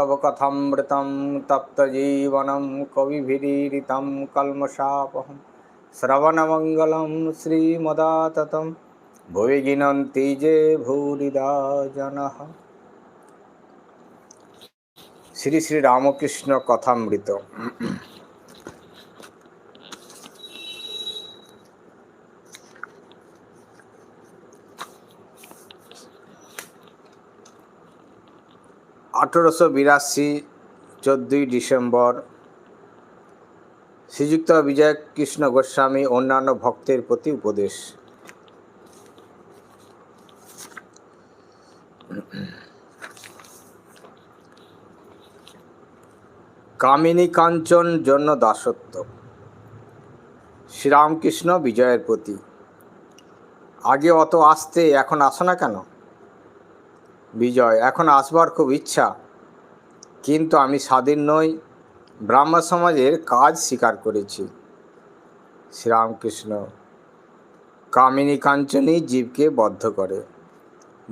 तव कथमृतं तप्तजीवनं कविभिरीडितं कल्मषापहं श्रवणमङ्गलं श्रीमदाततं भुवि गिनन्ति जे भूरिदा जनः শ্রী শ্রী রামকৃষ্ণ কথামৃত আঠেরোশো বিরাশি চোদ্দোই ডিসেম্বর শ্রীযুক্ত বিজয় কৃষ্ণ গোস্বামী অন্যান্য ভক্তের প্রতি উপদেশ। কামিনী কাঞ্চন জন্য দাসত্ব। শ্রীরামকৃষ্ণ বিজয়ের প্রতি। আগে অত আসতে এখন আসো না কেন? বিজয়, এখন আসবার খুব ইচ্ছা। কিন্তু আমি স্বাধীন নই, ব্রাহ্ম সমাজের কাজ স্বীকার করেছি। শ্রীরামকৃষ্ণ কামিনী কাঞ্চনী জীবকে বদ্ধ করে।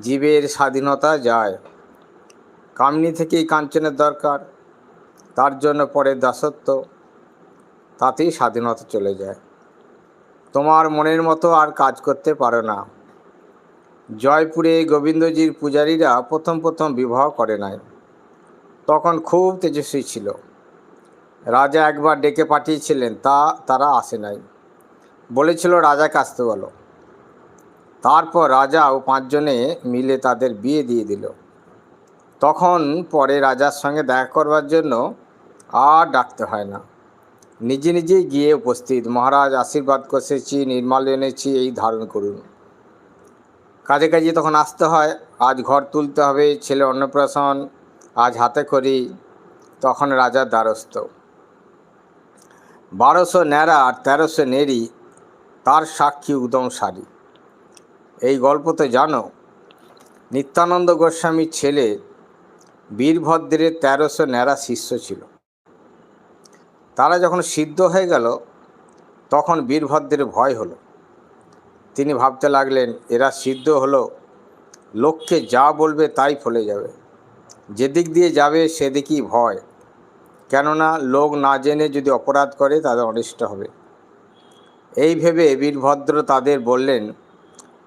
জীবের স্বাধীনতা যায়। কামিনী থেকেই কাঞ্চনের দরকার, তার জন্য পরে দাসত্ব, তাতেই স্বাধীনতা চলে যায়। তোমার মনের মতো আর কাজ করতে পারো না। জয়পুরে গোবিন্দজির পূজারীরা প্রথম প্রথম বিবাহ করে নাই। তখন খুব তেজস্বী ছিল। রাজা একবার ডেকে পাঠিয়েছিলেন, তা তারা আসে নাই। বলেছিল, রাজাকে আসতে বলো। তারপর রাজা ও পাঁচজনে মিলে তাদের বিয়ে দিয়ে দিল। তখন পরে রাজার সঙ্গে দেখা করবার জন্য আর ডাকতে হয় না। নিজে নিজেই গিয়ে উপস্থিত। মহারাজ আশীর্বাদ কষেছি নির্মাল এনেছি, এই ধারণ করুন। কাজে কাজে তখন আসতে হয়। আজ ঘর তুলতে হবে, ছেলে অন্নপ্রাশন আজ হাতে করি, তখন রাজার দ্বারস্থ। বারোশো ন্যাড়া আর তেরোশো নেড়ি, তার সাক্ষী উদম সারি। এই গল্প তো জানো, নিত্যানন্দ গোস্বামীর ছেলে বীরভদ্রের তেরোশো ন্যাড়া শিষ্য ছিল। তারা যখন সিদ্ধ হয়ে গেল, তখন বীরভদ্রের ভয় হলো। তিনি ভাবতে লাগলেন, এরা সিদ্ধ হলো। লোককে যা বলবে তাই ফলে যাবে। যেদিক দিয়ে যাবে সেদিকই ভয়। কেননা লোক না জেনে যদি অপরাধ করে, তাদের অনিষ্ট হবে। এই ভেবে বীরভদ্র তাদের বললেন,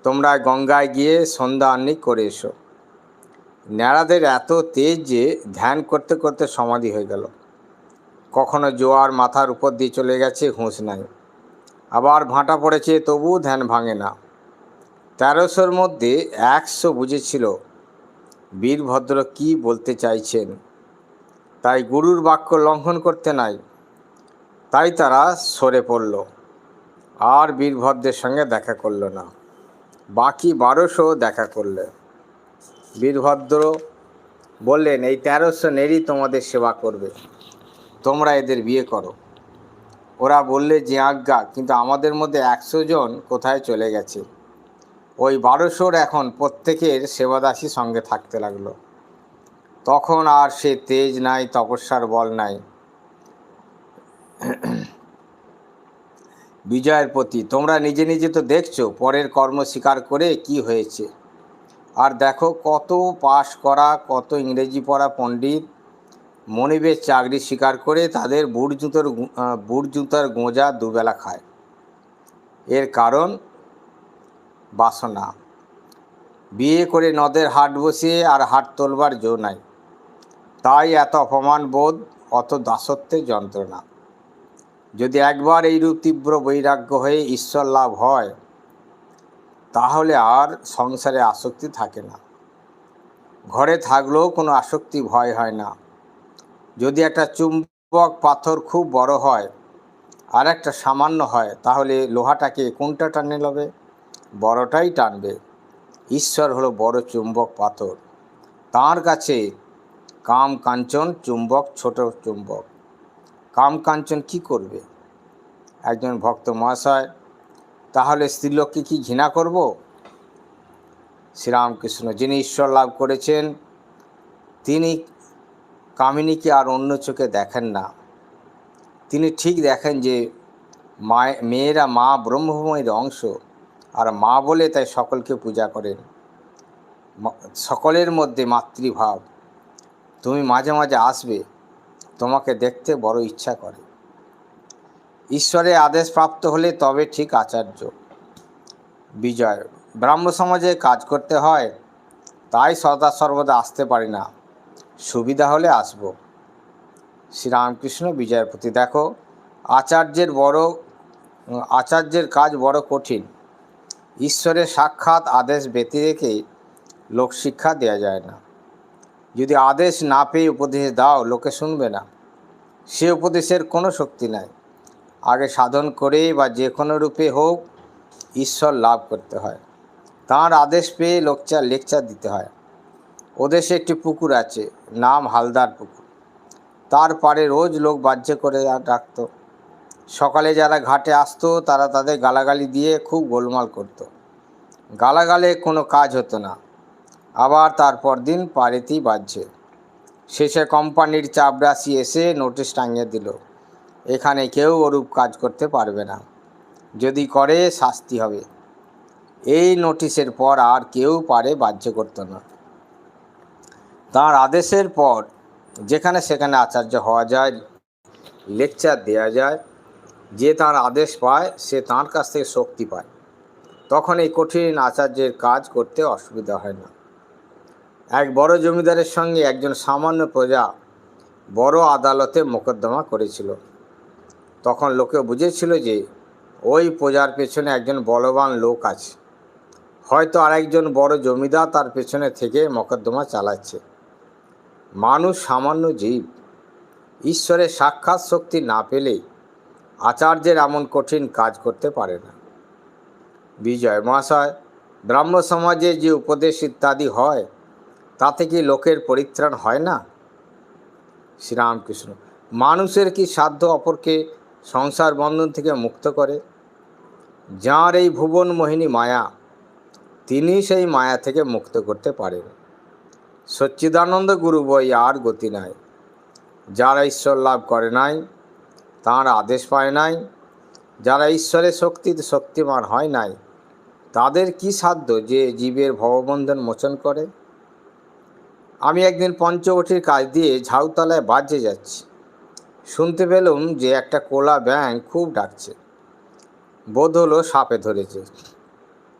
তোমরা গঙ্গায় গিয়ে সন্ধ্যা আহ্নিক করে এসো। ন্যাড়াদের এত তেজ যে ধ্যান করতে করতে সমাধি হয়ে গেল। কখনো জোয়ার মাথার উপর দিয়ে চলে গেছে, হুঁশ নাই। আবার ভাঁটা পড়েছে, তবুও ধ্যান ভাঙে না। তেরোশোর মধ্যে একশো বুঝেছিল বীরভদ্র কি বলতে চাইছেন। তাই গুরুর বাক্য লঙ্ঘন করতে নাই। তাই তারা সরে পড়ল। আর বীরভদ্রের সঙ্গে দেখা করল না। বাকি বারোশো দেখা করলে। বীরভদ্র বললেন, এই তেরোশো নেরই তোমাদের সেবা করবে। তোমরা এদের বিয়ে করো। ওরা বললে যে আজ্ঞা, কিন্তু আমাদের মধ্যে একশো জন কোথায় চলে গেছে? ওই বারোশোর এখন প্রত্যেকের সেবাদাসী সঙ্গে থাকতে লাগল। তখন আর সে তেজ নাই, তপস্যার বল নাই। বিজয়ের প্রতি, তোমরা নিজে নিজে তো দেখছ, পরের কর্ম স্বীকার করে কি হয়েছে। আর দেখো কত পাশ করা, কত ইংরেজি পড়া পণ্ডিত মনিবের চাকরি স্বীকার করে তাদের বুট জুতোর বুট জুতার গোঁজা দুবেলা খায়। এর কারণ? বাসনা। বিয়ে করে নদের হাট বসিয়ে আর হাট তোলবার জো নাই। তাই এত অপমান বোধ, অত দাসত্বের যন্ত্রণা। যদি একবার এইরূপ তীব্র বৈরাগ্য হয়ে ঈশ্বর লাভ হয়, তাহলে আর সংসারে আসক্তি থাকে না। ঘরে থাকলেও কোনো আসক্তি ভয় হয় না। যদি একটা চুম্বক পাথর খুব বড় হয় আর একটা সামান্য হয়, তাহলে লোহাটাকে কোনটা টানে লবে? বড়টাই টানবে। ঈশ্বর হলো বড় চুম্বক পাথর। তার কাছে কাম কাঞ্চন চুম্বক, ছোট চুম্বক। কাম কাঞ্চন কি করবে? একজন ভক্ত মহাশয়, তাহলে স্ত্রীলোককে কি ঘৃণা করব? শ্রীরামকৃষ্ণ যিনি ঈশ্বর লাভ করেছেন, তিনি কামিনীকে আর অন্য চোখে দেখেন না? তিনি ঠিক দেখেন যে মায়, মেয়েরা মা ব্রহ্মময়ের অংশ আর মা বলে তাই সকলকে পূজা করেন। সকলের মধ্যে মাতৃভাব। তুমি মাঝে মাঝে আসবে, তোমাকে দেখতে বড় ইচ্ছা করে। ঈশ্বরের আদেশ প্রাপ্ত হলে তবে ঠিক আচার্য। বিজয়। ব্রাহ্ম সমাজে কাজ করতে হয়, তাই সদা সর্বদা আসতে পারি না। সুবিধা হলে আসব। শ্রীরামকৃষ্ণ বিজয়ের প্রতি দেখো, আচার্যের বড়, আচার্যের কাজ বড় কঠিন। ঈশ্বরের সাক্ষাৎ আদেশ ব্যতি রেখে লোকশিক্ষা দেওয়া যায় না। যদি আদেশ না পেয়ে উপদেশ দাও, লোকে শুনবে না। সে উপদেশের কোনো শক্তি নাই। আগে সাধন করে বা যে কোনো রূপে হোক, ঈশ্বর লাভ করতে হয়। তাঁর আদেশ পেয়ে লোকচার, লেকচার দিতে হয়। ওদেশে একটি পুকুর আছে, নাম হালদার পুকুর। তার পাড়ে রোজ লোক বাহ্য করে রাখত সকালে যারা ঘাটে আসতো, তারা তাদের গালাগালি দিয়ে খুব গোলমাল করত। গালাগালে কোনো কাজ হতো না। আবার তারপর দিন পাড়েতেই বাজছে। শেষে কোম্পানির চাপরাশি এসে নোটিশ টাঙিয়ে দিল। এখানে কেউ ওরূপ কাজ করতে পারবে না। যদি করে শাস্তি হবে। এই নোটিশের পর আর কেউ পারে বাহ্য করতো না। তার আদেশের পর যেখানে সেখানে আচার্য হওয়া যায় লেকচার দেওয়া যায়, যে তার আদেশ পায়, সে তার কাছ থেকে শক্তি পায়। তখন এই কঠিন আচার্যের কাজ করতে অসুবিধা হয় না। এক বড় জমিদারের সঙ্গে একজন সামান্য প্রজা বড় আদালতে মোকদ্দমা করেছিল। তখন লোকে বুঝেছিল যে ওই প্রজার পেছনে একজন বলবান লোক আছে। হয়তো আরেকজন বড় জমিদার তার পেছনে থেকে মোকদ্দমা চালাচ্ছে। মানুষ সামান্য জীব। ঈশ্বরের সাক্ষাৎ শক্তি না পেলে আচার্যের এমন কঠিন কাজ করতে পারে না। বিজয় মহাশয়, ব্রাহ্ম সমাজে যে উপদেশ ইত্যাদি হয়, তাতে কি লোকের পরিত্রাণ হয় না? শ্রীরামকৃষ্ণ, মানুষের কি সাধ্য অপরকে সংসার বন্ধন থেকে মুক্ত করে? যাঁর এই ভুবন মোহিনী মায়া তিনি সেই মায়া থেকে মুক্ত করতে পারেন। সচ্চিদানন্দ গুরু বই আর গতি নাই। যারা ঈশ্বর লাভ করে নাই তাঁর আদেশ পায় নাই। যারা ঈশ্বরের শক্তিতে শক্তিমান হয় নাই, তাদের কি সাধ্য যে জীবের ভববন্ধন মোচন করে? আমি একদিন পঞ্চবটির কাজ দিয়ে ঝাউতলায় বাজে যাচ্ছি। শুনতে পেলুম যে একটা কোলা ব্যাং খুব ডাকছে। বোধ হলো সাপে ধরেছে।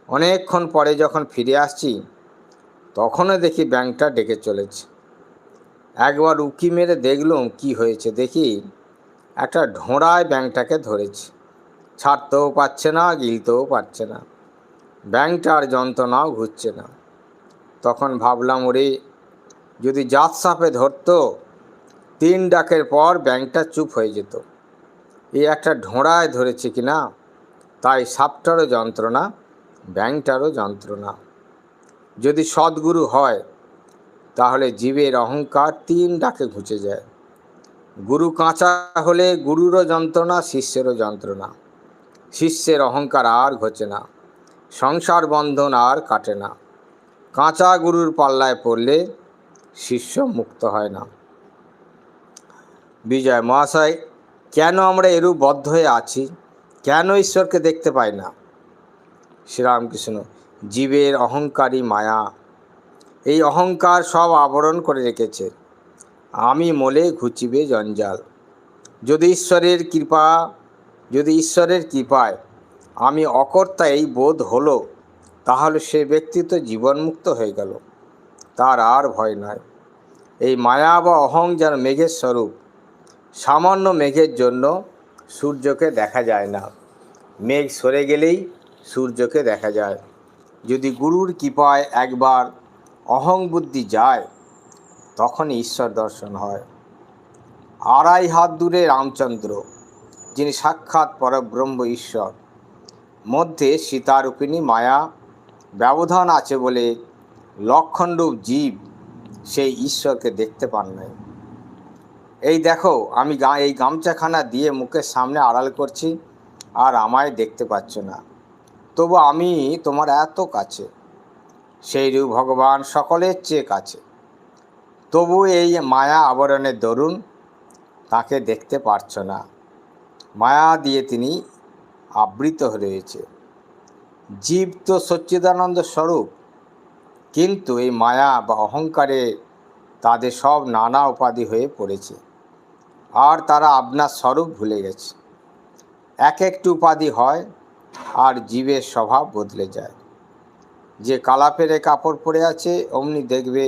অনেকক্ষণ পরে যখন ফিরে আসছি তখনও দেখি ব্যাংকটা ডেকে চলেছে। একবার উকি মেরে দেখলুম কি হয়েছে দেখি একটা ঢোঁড়ায় ব্যাংকটাকে ধরেছে। ছাড়তেও পারছে না, গিলতেও পারছে না। ব্যাংকটার যন্ত্রণাও ঘুরছে না। তখন ভাবলাম, ওরে, যদি জাত সাপে ধরতো, তিন ডাকের পর ব্যাংকটা চুপ হয়ে যেত। এই একটা ঢোঁড়ায় ধরেছে কি না তাই সাপটারও যন্ত্রণা, ব্যাংকটারও যন্ত্রণা। যদি সদ্গুরু হয়, তাহলে জীবের অহংকার তিন ডাকে ঘুচে যায়। গুরু কাঁচা হলে গুরুরও যন্ত্রণা শিষ্যেরও যন্ত্রণা। শিষ্যের অহংকার আর ঘোচে না, সংসার বন্ধন আর কাটে না। কাঁচা গুরুর পাল্লায় পড়লে শিষ্য মুক্ত হয় না। বিজয় মহাশয়, কেন আমরা এরূপ বদ্ধ হয়ে আছি? কেন ঈশ্বরকে দেখতে পাই না? শ্রীরামকৃষ্ণ জীবের অহংকারী মায়া। এই অহংকার সব আবরণ করে রেখেছে। আমি মোলে ঘুচিবে জঞ্জাল। যদি ঈশ্বরের কৃপা, যদি ঈশ্বরের কৃপায় আমি অকর্তা এই বোধ হলো, তাহলে সে ব্যক্তি তো জীবনমুক্ত হয়ে গেল। তার আর ভয় নয় এই মায়া বা অহং যেন মেঘের স্বরূপ, সামান্য মেঘের জন্য সূর্যকে দেখা যায় না। মেঘ সরে গেলেই সূর্যকে দেখা যায়। যদি গুরুর কৃপায় একবার অহং বুদ্ধি যায় তখন ঈশ্বর দর্শন হয়। আড়াই হাত দূরে রামচন্দ্র, যিনি সাক্ষাৎ পরব্রহ্ম ঈশ্বর। মধ্যে সীতারূপিণী মায়া ব্যবধান আছে বলে লক্ষণরূপ জীব সেই ঈশ্বরকে দেখতে পান নাই। এই দেখো, আমি এই গামছাখানা দিয়ে মুখের সামনে আড়াল করছি আর আমায় দেখতে পাচ্ছ না। তবু আমি তোমার এত কাছে। সেই রূপ ভগবান সকলের চেয়ে কাছে। তবু এই মায়া আবরণের দরুন, তাকে দেখতে পারছ না। মায়া দিয়ে তিনি আবৃত রয়েছে। জীব তো সচ্চিদানন্দ স্বরূপ, কিন্তু এই মায়া বা অহংকারে তাদের সব নানা উপাধি হয়ে পড়েছে। আর তারা আপনার স্বরূপ ভুলে গেছে। এক একটি উপাধি হয় আর জীবের স্বভাব বদলে যায়। যে কালা পেরে কাপড় পরে আছে, অমনি দেখবে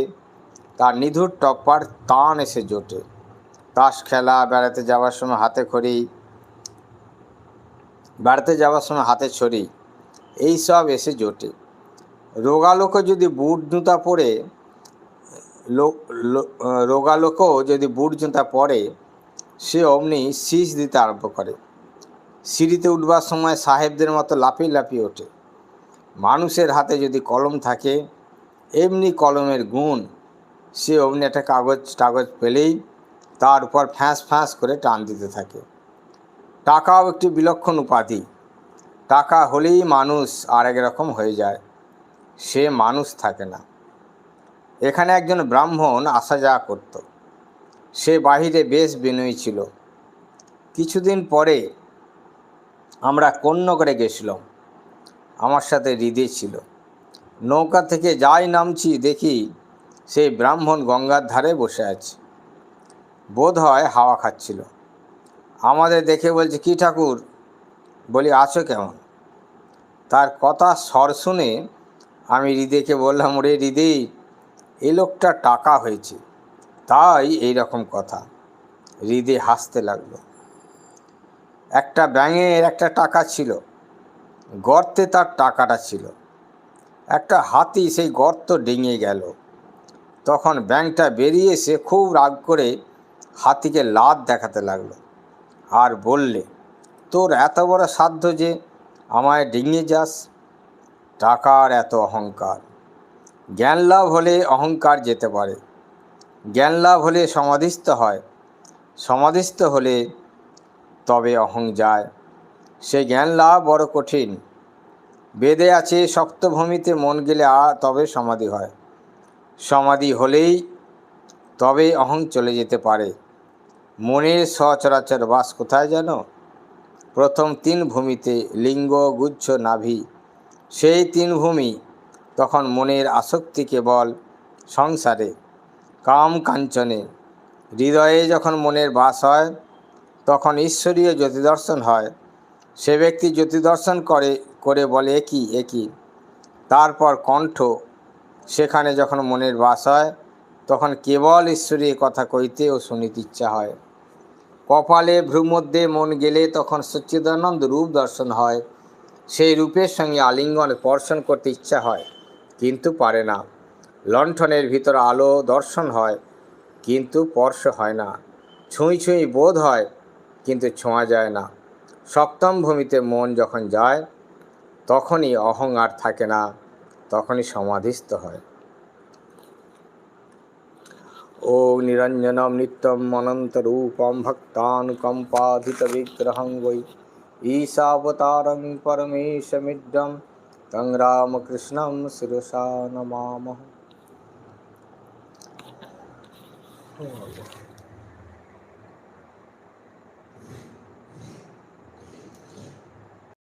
তার নিধুর টপ্পার তান এসে জোটে। তাস খেলা, বেড়াতে যাওয়ার সময় হাতে খড়ি, বেড়াতে যাওয়ার সময় হাতে ছড়ি, এই সব এসে জোটে। রোগালোকও যদি বুট জুতা পরে লোক রোগালোকও যদি বুট জুতা পরে, সে অমনি শীষ দিতে আরম্ভ করে। সিঁড়িতে উঠবার সময় সাহেবদের মতো লাফিয়ে লাফিয়ে ওঠে। মানুষের হাতে যদি কলম থাকে, এমনি কলমের গুণ। সে অমনি একটা কাগজ, টাগজ পেলেই তার উপর ফ্যাঁস ফ্যাঁস করে টান দিতে থাকে। টাকাও একটি বিলক্ষণ উপাধি। টাকা হলেই মানুষ আর এক রকম হয়ে যায়। সে মানুষ থাকে না। এখানে একজন ব্রাহ্মণ আসা যাওয়া করত। সে বাহিরে বেশ বিনয়ী ছিল। কিছুদিন পরে আমরা কন্যগড়ে গেছিলাম? আমার সাথে হৃদয় ছিল। নৌকা থেকে যাই নামছি, দেখি সেই ব্রাহ্মণ গঙ্গার ধারে বসে আছে। বোধ হয় হাওয়া খাচ্ছিল। আমাদের দেখে বলছে, কি ঠাকুর? বলি, আছো কেমন? তার কথা স্বর শুনে আমি হৃদয়কে বললাম রে হৃদয় এই লোকটা টাকা হয়েছে। তাই এই রকম কথা। হৃদয় হাসতে লাগল। একটা ব্যাঙের একটা টাকা ছিল। গর্তে তার টাকাটা ছিল। একটা হাতি সেই গর্ত ডিঙে গেল। তখন ব্যাংকটা বেরিয়ে এসে খুব রাগ করে হাতিকে লাদ দেখাতে লাগল আর বললে, তোর এত বড় সাধ্য যে আমায় ডিঙিয়ে যাস, টাকার এত অহংকার। জ্ঞান লাভ হলে অহংকার যেতে পারে। জ্ঞান লাভ হলে সমাধিস্থ হয়। সমাধিস্থ হলে তবে অহং যায়। সে জ্ঞান লাভ বড় কঠিন। বেদে আছে শক্ত ভূমিতে মন গেলে আ, তবে সমাধি হয়। সমাধি হলেই তবে অহং চলে যেতে পারে। মনের সচরাচর বাস কোথায় যেন প্রথম তিন ভূমিতে লিঙ্গ, গুচ্ছ, নাভি। সেই তিন ভূমি তখন মনের আসক্তি কেবল সংসারে, কাম কাঞ্চনে। হৃদয়ে যখন মনের বাস হয় তখন ঈশ্বরীয় জ্যোতিদর্শন হয়। সে ব্যক্তি জ্যোতিদর্শন করে করে বলে একই একই তারপর কণ্ঠ। সেখানে যখন মনের বাস হয়, তখন কেবল ঈশ্বরীয় কথা কইতে ও শুনিতে ইচ্ছা হয়। কপালে ভ্রুমধ্যে মন গেলে তখন সচ্চিদানন্দ রূপ দর্শন হয়। সেই রূপের সঙ্গে আলিঙ্গন স্পর্শন করতে ইচ্ছা হয়, কিন্তু পারে না। লণ্ঠনের ভিতর আলো দর্শন হয়, কিন্তু স্পর্শ হয় না। ছুঁই ছুঁই বোধ হয় কিন্তু ছোঁয়া যায় না। সপ্তম ভূমিতে মন যখন যায়, তখনই অহং আর থাকে না, তখনই সমাধিস্থ হয়। ও নিরঞ্জনম নিত্যম অনন্তরূপম ভক্তানুকম্পাধিত বিগ্রহং বৈ। ঈশাবতারং পরমেশমিড্ডম তং রামকৃষ্ণম শিরসা নমামহ